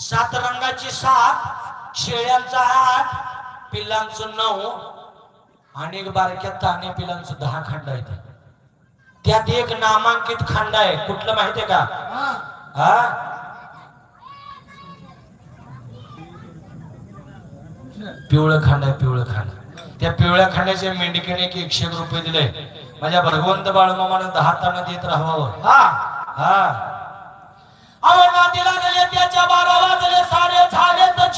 सात शेळ्यांचा आठ पिल्लांचं नऊ आणि एक बारक्या ताने पिल्लांचं दहा खंड आहेत त्यात एक नामांकित खंड आहे. कुठलं माहितीये का? हा. पिवळं खांड आहे पिवळं खांड. त्या पिवळ्या खांड्याच्या मेंढिकेने एक एकशे एक रुपये दिले. माझ्या भगवंत बाळमामानं दहा तानं देत राहावं. हा. हा. अमरनाथीला गेले त्याच्या बारा वाजले साडे झाले तर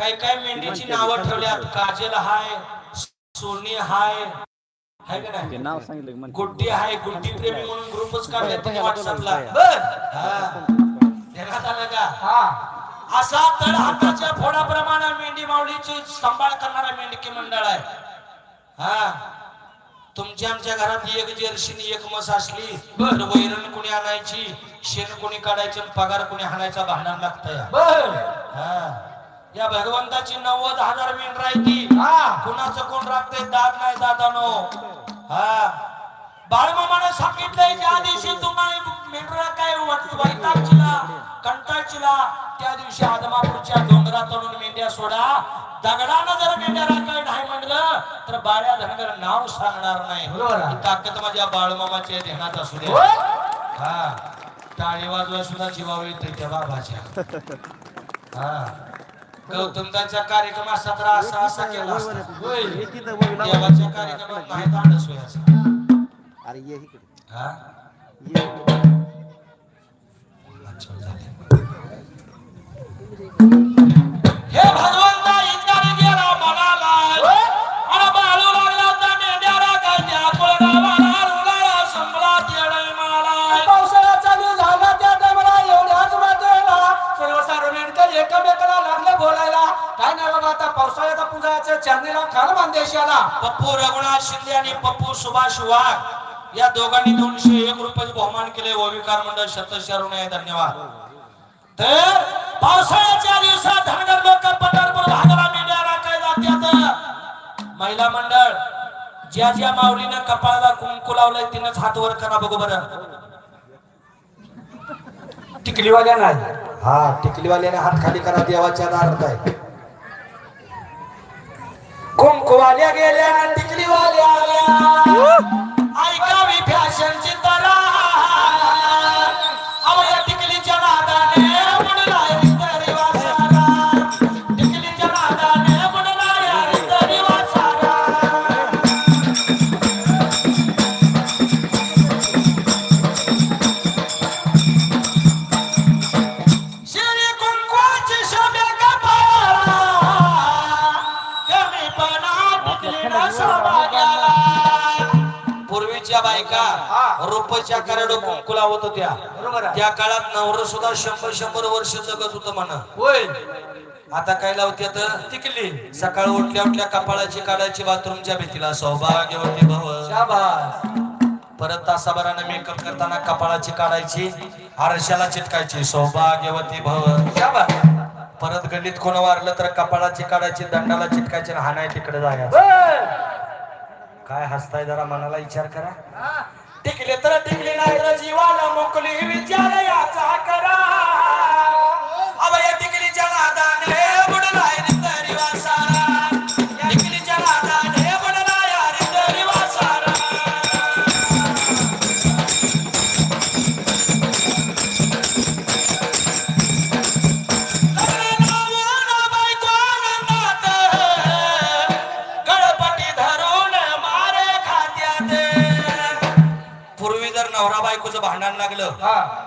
काय काय मेंढीची नावं ठेवल्यात? काजल हाय सोनी हाय हाय का नाही? नाव सांगितलं गुड्डी हाय गुड्डी प्रेमी म्हणून ग्रुपच काढले तुम्ही व्हॉट्सअपला बर. हा. देण्यात आलं का? हा. असा तळ हाताच्या फोडाप्रमाणे मेंढी माऊलीची सांभाळ करणारा मेंढकी मंडळ आहे. हा. तुमच्या आमच्या घरात एक जर्शी एक मस असली तर वैरण कोणी आणायची शेण कोणी काढायचं आणि पगार कोणी हाणायचा भांडण लागतंय. बर. हा. या भगवंताची नव्वद हजार मेंढर आहे ती हा. कुणाचं कोण राखते दाद नाही दादानो. हा. बाळमामानं सांगितलंय ज्या दिवशी तुम्हाला मेंढरा काय वैतागचिला कंटाळचिला त्या दिवशी आदमापूरच्या डोंगरातून मेंढ्या सोडा. दगडानं जर मेंढ्या राखाय नाही म्हणलं तर बाळ्या धनगर नाव सांगणार नाही. ताकद माझ्या बाळमामाच्या ध्यानात असू दे? हा. टाळी वाजवा सुद्धा जीवावर येते त्या बाबाच्या हा. गौतमदांचा कार्यक्रम असा तर असा असा केला. देवाच्या कार्यक्रमात व्हायचं अरे ये इकडे. हा? ये. काय नाही बघा आता पावसाळ्याचा पुजायचं चांदीला खाल मानदेशाला पप्पू रघुनाथ शिंदे आणि पप्पू सुभाष वाघ या दोघांनी दोनशे एक रुपयाचे बहुमान केले ओविकार मंडळ शतशरून आहे. धन्यवाद. तर पावसाळ्याच्या दिवसात धनगर लोक पंढरपूर भागाला मेंढ्या राखायला जातात. महिला मंडळ ज्या ज्या माऊलीनं कपाळाला कुंकू लावलंय तिनंच हात वर करा बघू बरं. टिकलीवाल्या नाही हा टिकलीवाल्याने हात खाली करा देवाच्या दारात आहे. कुंकवाल्या गेल्या टिकलीवाल्या आल्या. ऐकावी फॅशनची पूर्वीच्या बायका रुपयाच्या करडो कुंकू लावत होत्या. त्या काळात नवर सुद्धा शंभर शंभर वर्ष जगत होत म्हणा. होय. आता काय लावत्यात टिकली. सकाळ उठल्या उठल्या कपाळाची काढायची बाथरूमच्या भीतीला सौभाग्यवती भव परत तासाभरानं मेकअप करताना कपाळाची काढायची आरशाला चिटकायची सौभाग्यवती भव परत गल्लीत कोण वारलं तर कपाळाची काढायची दंडाला चिटकायची हाणाय तिकडे जायचं. बर काय हसताय जरा मनाला विचार करा. टिकले तर टिकले नाही तर जीवाला मोकली विचार याचा करा बायकोचं भांडण लागलं. हा.